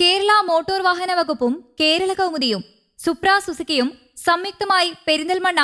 Kerala motor വാഹന വകുപ്പും Kerala കൗമുദിയും Supra സുസുക്കിയും സംയുക്തമായി Perinthalmanna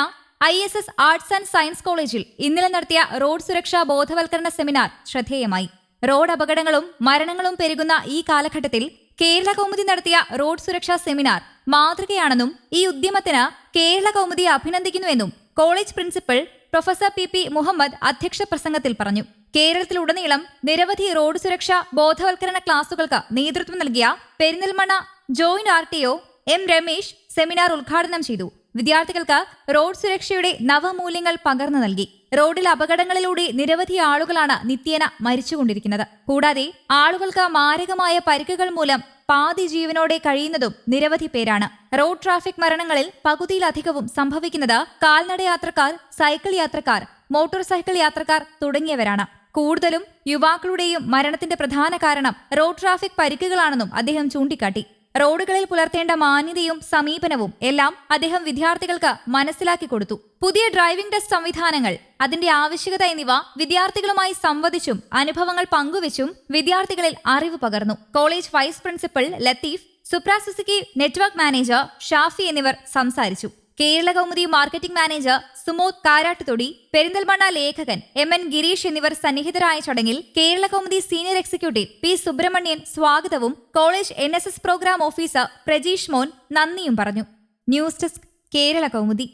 I S S arts and science കോളേജിൽ ഇന്നലെ നടത്തിയ റോഡ് സുരക്ഷാ ബോധവൽക്കരണ സെമിനാർ ശ്രദ്ധേയമായി. റോഡ് അപകടങ്ങളും മരണങ്ങളും പെരുകുന്ന ഈ കാലഘട്ടത്തിൽ കേരള കൗമുദി നടത്തിയ റോഡ് സുരക്ഷാ സെമിനാർ മാതൃകയാണെന്നും ഈ ഉദ്യമത്തിന് Kerala Kaumudi അഭിനന്ദിക്കുന്നുവെന്നും college principal professor P P Muhammad അധ്യക്ഷ പ്രസംഗത്തിൽ പറഞ്ഞു. കേരളത്തിലുടനീളം നിരവധി റോഡ് സുരക്ഷ ബോധവൽക്കരണ ക്ലാസുകൾക്ക് നേതൃത്വം നൽകിയ Perinthalmanna joint R T O M Ramesh seminar ഉദ്ഘാടനം ചെയ്തു. വിദ്യാർത്ഥികൾക്ക് റോഡ് സുരക്ഷയുടെ നവമൂല്യങ്ങൾ പകർന്നു നൽകി. റോഡിൽ അപകടങ്ങളിലൂടെ നിരവധി ആളുകളാണ് നിത്യേന മരിച്ചുകൊണ്ടിരിക്കുന്നത്. കൂടാതെ ആളുകൾക്ക് മാരകമായ പരിക്കുകൾ മൂലം പാതി ജീവനോടെ കഴിയുന്നതും നിരവധി പേരാണ്. റോഡ് ട്രാഫിക് മരണങ്ങളിൽ പകുതിയിലധികവും സംഭവിക്കുന്നത് കാൽനട യാത്രക്കാർ സൈക്കിൾ യാത്രക്കാർ മോട്ടോർ സൈക്കിൾ യാത്രക്കാർ തുടങ്ങിയവരാണ്. കൂടുതലും യുവാക്കളുടെയും മരണത്തിന്റെ പ്രധാന കാരണം റോഡ് ട്രാഫിക് പരിക്കുകളാണെന്നും അദ്ദേഹം ചൂണ്ടിക്കാട്ടി. റോഡുകളിൽ പുലർത്തേണ്ട മാന്യതയും സമീപനവും എല്ലാം അദ്ദേഹം വിദ്യാർത്ഥികൾക്ക് മനസ്സിലാക്കി കൊടുത്തു. പുതിയ ഡ്രൈവിംഗ് ടെസ്റ്റ് സംവിധാനങ്ങൾ അതിന്റെ ആവശ്യകത എന്നിവ വിദ്യാർത്ഥികളുമായി സംവദിച്ചും അനുഭവങ്ങൾ പങ്കുവച്ചും വിദ്യാർത്ഥികളിൽ അറിവ് പകർന്നു. കോളേജ് വൈസ് പ്രിൻസിപ്പൽ ലത്തീഫ് സുപ്രാസിസിക്കി നെറ്റ്വർക്ക് മാനേജർ ഷാഫി എന്നിവർ സംസാരിച്ചു. കേരള കൗമുദി മാർക്കറ്റിംഗ് മാനേജർ സുമോദ് കാരാട്ടുതൊടി പെരിന്തൽമണ്ണ ലേഖകൻ എം എൻ ഗിരീഷ് എന്നിവർ സന്നിഹിതരായ ചടങ്ങിൽ Kerala Kaumudi senior executive P Subrahmanyan സ്വാഗതവും college N programme officer Prajeesh Mon നന്ദിയും പറഞ്ഞു. News desk Kerala Kaumudi